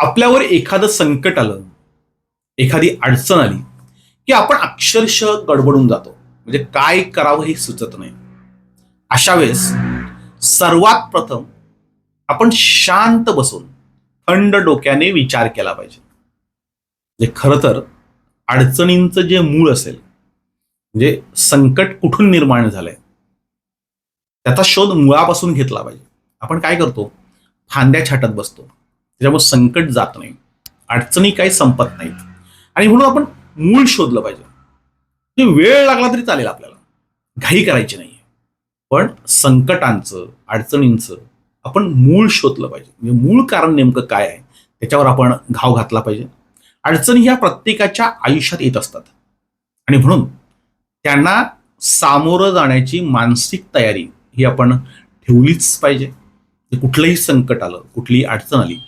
आपल्यावर एखादं संकट आलं एखादी अडचण आली की आपण अक्षरशः गडबडून जातो. म्हणजे काय करावं हे सुचत नाही. अशा वेळेस सर्वात प्रथम आपण शांत बसून थंड डोक्याने विचार केला पाहिजे. म्हणजे खरं तर अडचणींचं जे मूळ असेल म्हणजे संकट कुठून निर्माण झालंय त्याचा शोध मुळापासून घेतला पाहिजे. आपण काय करतो? फांद्या छाटत बसतो. त्याच्यामुळे संकट जात नाही. अडचणी काही संपत नाहीत. आणि म्हणून आपण मूळ शोधलं पाहिजे. म्हणजे वेळ लागला तरी चालेल आपल्याला. घाई करायची नाही पण संकटांचं अडचणींचं आपण मूळ शोधलं पाहिजे. म्हणजे मूळ कारण नेमकं काय आहे? त्याच्यावर आपण घाव घातला पाहिजे. अडचणी ह्या प्रत्येकाच्या आयुष्यात येत असतात. आणि म्हणून त्यांना सामोरं जाण्याची मानसिक तयारी ही आपण ठेवलीच पाहिजे. कुठलंही संकट आलं कुठलीही अडचण आली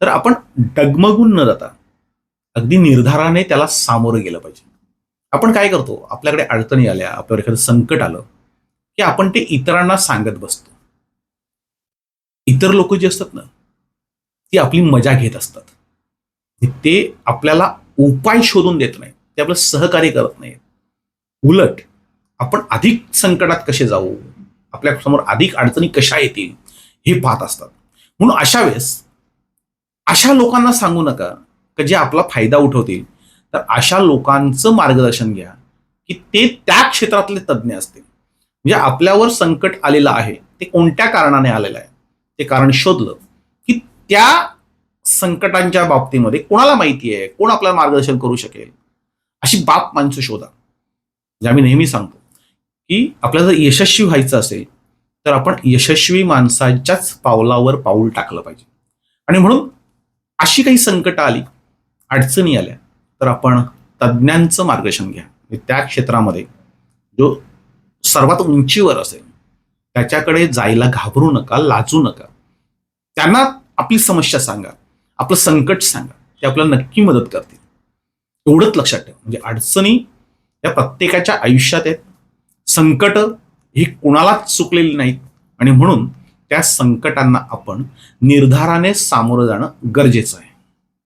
तर आपण डगमगून न जाता अगदी निर्धाराने त्याला सामोरं गेलं पाहिजे. आपण काय करतो? आपल्याकडे अडचणी आल्या आपल्यावर एखादं संकट आलं की आपण ते इतरांना सांगत बसतो. इतर लोक जी असतात ना ती आपली मजा घेत असतात. ते आपल्याला उपाय शोधून देत नाहीत. ते आपलं सहकार्य करत नाहीत. उलट आपण अधिक संकटात कसे जाऊ? आपल्यासमोर अधिक अडचणी कशा येतील? हे पाहत असतात. म्हणून अशा वेळेस अशा लोकांना सांगू नका की जे आपला फायदा उठवतील. तर अशा लोकांचं मार्गदर्शन घ्या की ते त्या क्षेत्रातले तज्ज्ञ असतील. म्हणजे आपल्यावर संकट आलेलं आहे ते कोणत्या कारणाने आलेलं आहे? ते कारण शोधलं की त्या संकटांच्या बाबतीमध्ये कोणाला माहिती आहे? कोण आपल्याला मार्गदर्शन करू शकेल? अशी बाप माणसं शोधा. जे आम्ही नेहमी सांगतो की आपल्याला जर यशस्वी व्हायचं असेल तर आपण यशस्वी माणसाच्याच पावलावर पाऊल टाकलं पाहिजे. आणि म्हणून अशी काही संकट आली अडचणी आल्या तर आपण तज्ज्ञांचं मार्गदर्शन घ्या. म्हणजे त्या क्षेत्रामध्ये जो सर्वात उंचीवर असेल त्याच्याकडे जायला घाबरू नका लाजू नका. त्यांना आपली समस्या सांगा आपलं संकट सांगा ते आपल्याला नक्की मदत करतील. एवढंच लक्षात ठेवा. म्हणजे अडचणी या प्रत्येकाच्या आयुष्यात आहेत. संकट ही कुणालाच चुकलेली नाहीत. आणि म्हणून त्या संकटांना आपण निर्धाराने सामोरं जाणं गरजेचं आहे.